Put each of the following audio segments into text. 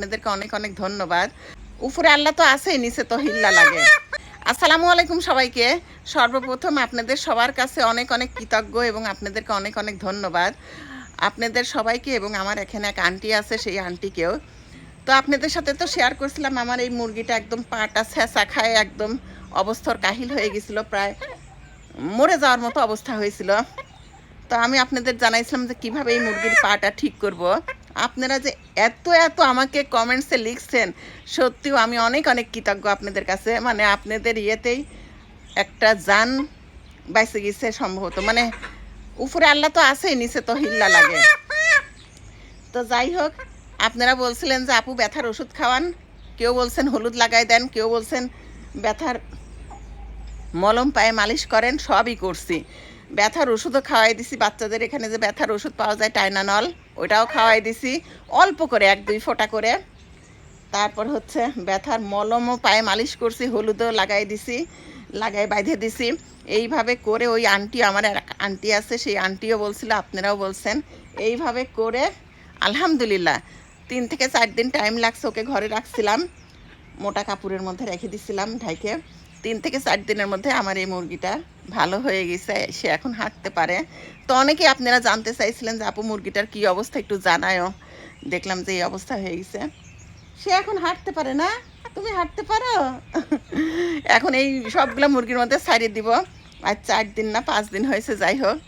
আপনাদেরকে অনেক অনেক ধন্যবাদ। উপরে আল্লাহ তো আছেই, নিচে তো হিল্লা লাগে। আসসালামু আলাইকুম সবাইকে। সর্বপ্রথম আপনাদের সবার কাছে অনেক অনেক কৃতজ্ঞ এবং আপনাদেরকে অনেক অনেক ধন্যবাদ। আপনাদের সবাইকে এবং আমার এখানে এক আন্টি আছে, সেই আন্টিকেও। তো আপনাদের সাথে তো শেয়ার করছিলাম, আমার এই মুরগিটা একদম পাটা ছেঁচা খায়, একদম অবস্থার কাহিল হয়ে গেছিল, প্রায় মরে যাওয়ার মতো অবস্থা হয়েছিল। তো আমি আপনাদের জানাইছিলাম যে কীভাবে এই মুরগির পাটা ঠিক করব। আপনারা যে এত এত আমাকে কমেন্টসে লিখছেন, সত্যিও আমি অনেক অনেক কৃতজ্ঞ আপনাদের কাছে। মানে আপনাদের ইয়েতেই একটা যান বাইসে গেছে সম্ভবত। মানে উপরে আল্লাহ তো আছেই, নিচে তো হিল্লা লাগে। তো যাই হোক, আপনারা বলছিলেন যে, আপু, ব্যথার ওষুধ খাওয়ান। কেউ বলছেন, হলুদ লাগাই দেন। কেউ বলছেন, ব্যথার মলম পায়ে মালিশ করেন। সবই করছি। ব্যথার ওষুধও খাওয়াই দিছি। বাচ্চাদের এখানে যে ব্যথার ওষুধ পাওয়া যায়, টাইনানল ওটাও খাওয়াই দিছি। অল্প করে, এক, দুই ফোঁটা করে। তারপর হচ্ছে ব্যথার মলমও পায়ে মালিশ করছি, হলুদও লাগাই দিছি, লাগাই বাঁধে দিছি। এইভাবে করে ওই আন্টি, আমার এক আন্টি আছে, সেই আন্টিও বলছিল, আপনারাও বলছেন। এইভাবে করে, আলহামদুলিল্লাহ, তিন থেকে চার দিন টাইম লাগছে ওকে ঘরে রাখছিলাম। মোটা কাপড়ের মধ্যে রেখে দিছিলাম ঢাইকে। তিন থেকে চার দিনের মধ্যে আমার এই মুরগিটা ভালো হয়ে গেছে, সে এখন হাঁটতে পারে। তো অনেকেই আপনারা জানতে চাইছিলেন যে আপু মুরগিটার কি অবস্থা একটু জানায়ও। দেখলাম যে এই অবস্থা হয়ে গেছে। সে এখন হাঁটতে পারে না? তুমি হাঁটতে পারো? এখন এই সবগুলো মুরগির মধ্যে ছাড়িয়ে দিব। আর চার দিন না, পাঁচ দিন হয়েছে, যাই হোক।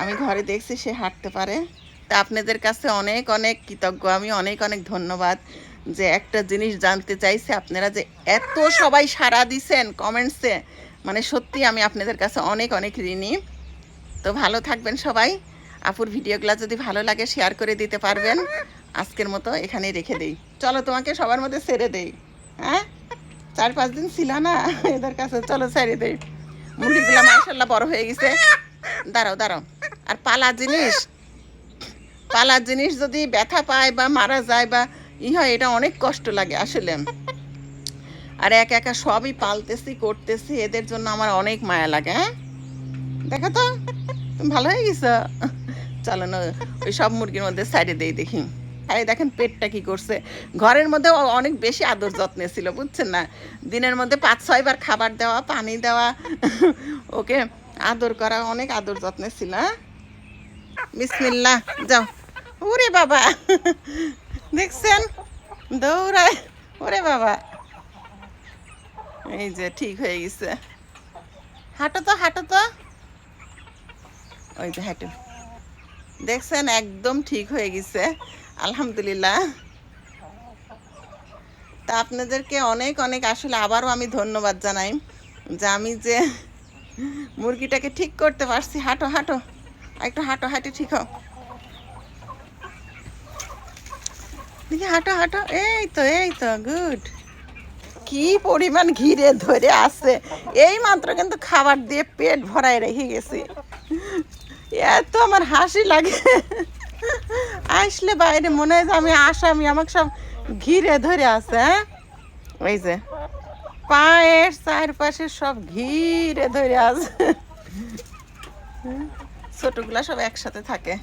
আমি ঘরে দেখছি সে হাঁটতে পারে। তা আপনাদের কাছে অনেক অনেক কৃতজ্ঞ। আমি অনেক অনেক ধন্যবাদ যে একটা জিনিস জানতে চাইছে আপনারা যে এত সবাই সাড়া দিছেন কমেন্টসে মানে সত্যি আমি আপনাদের কাছে অনেক অনেক ঋণী। তো ভালো থাকবেন সবাই। আপুর ভিডিওগুলো যদি ভালো লাগে শেয়ার করে দিতে পারবেন। আজকের মতো এখানে রেখে দেই। চলো তোমাকে সবার মধ্যে ছেড়ে দেই। হ্যাঁ? চার, পাঁচ দিন ছিল না এদের কাছে। চলো ছেড়ে দেই। মুরগিগুলো মাসাল্লাহ বড় হয়ে গেছে। দাঁড়াও দাঁড়াও। আর পালা জিনিস? পালা জিনিস যদি ব্যথা পায় বা মারা যায় বা ই হয়, এটা অনেক কষ্ট লাগে আসলে। আর একা একা সবই পালতেছি, করতেছি, এদের জন্য আমার অনেক মায়া লাগে হ্যাঁ? দেখো তো ভালো হয়ে গেছো? চলো না, ওই সব মুরগির মধ্যে সাইডে দেই দেখি। আরে দেখেন পেটটা কি করছে। ঘরের মধ্যে অনেক বেশি আদর যত্নে ছিল, বুঝছেন না? দিনের মধ্যে পাঁচ ছয়বার খাবার দেওয়া, পানি দেওয়া, ওকে, আদর করা অনেক আদর যত্নে ছিল হ্যাঁ? বিসমিল্লাহ, যাও। ওরে বাবা, দেখছেন? দৌড়ায়, ওরে বাবা। এই যে ঠিক হয়ে গেছে। হাঁটো তো হাঁটো তো। ওই যে হাঁটো। দেখছেন, একদম ঠিক হয়ে গেছে। আলহামদুলিল্লাহ। তা আপনাদেরকে অনেক অনেক আসলে আবারও আমি ধন্যবাদ জানাই যে আমি যে মুরগিটাকে ঠিক করতে পারছি। হাঁটো হাঁটো। একটু হাঁটো, হাঁটে ঠিক হও। দেখি, হাঁটো হাঁটো। এই তো এই তো, গুড। কি পরিমাণ ঘিরে ধরে আছে? এই মাত্র কিন্তু খাবার দিয়ে পেট ভরায় রেখে গেছি। এত আমার হাসি লাগে। আসলে বাইরে মনে হয় যে আমি আসামি, আমাকে সব ঘিরে ধরে আছে হ্যাঁ? ওই যে, পায়ের চারপাশে সব ঘিরে ধরে আছে। ছোটগুলা সব একসাথে থাকে।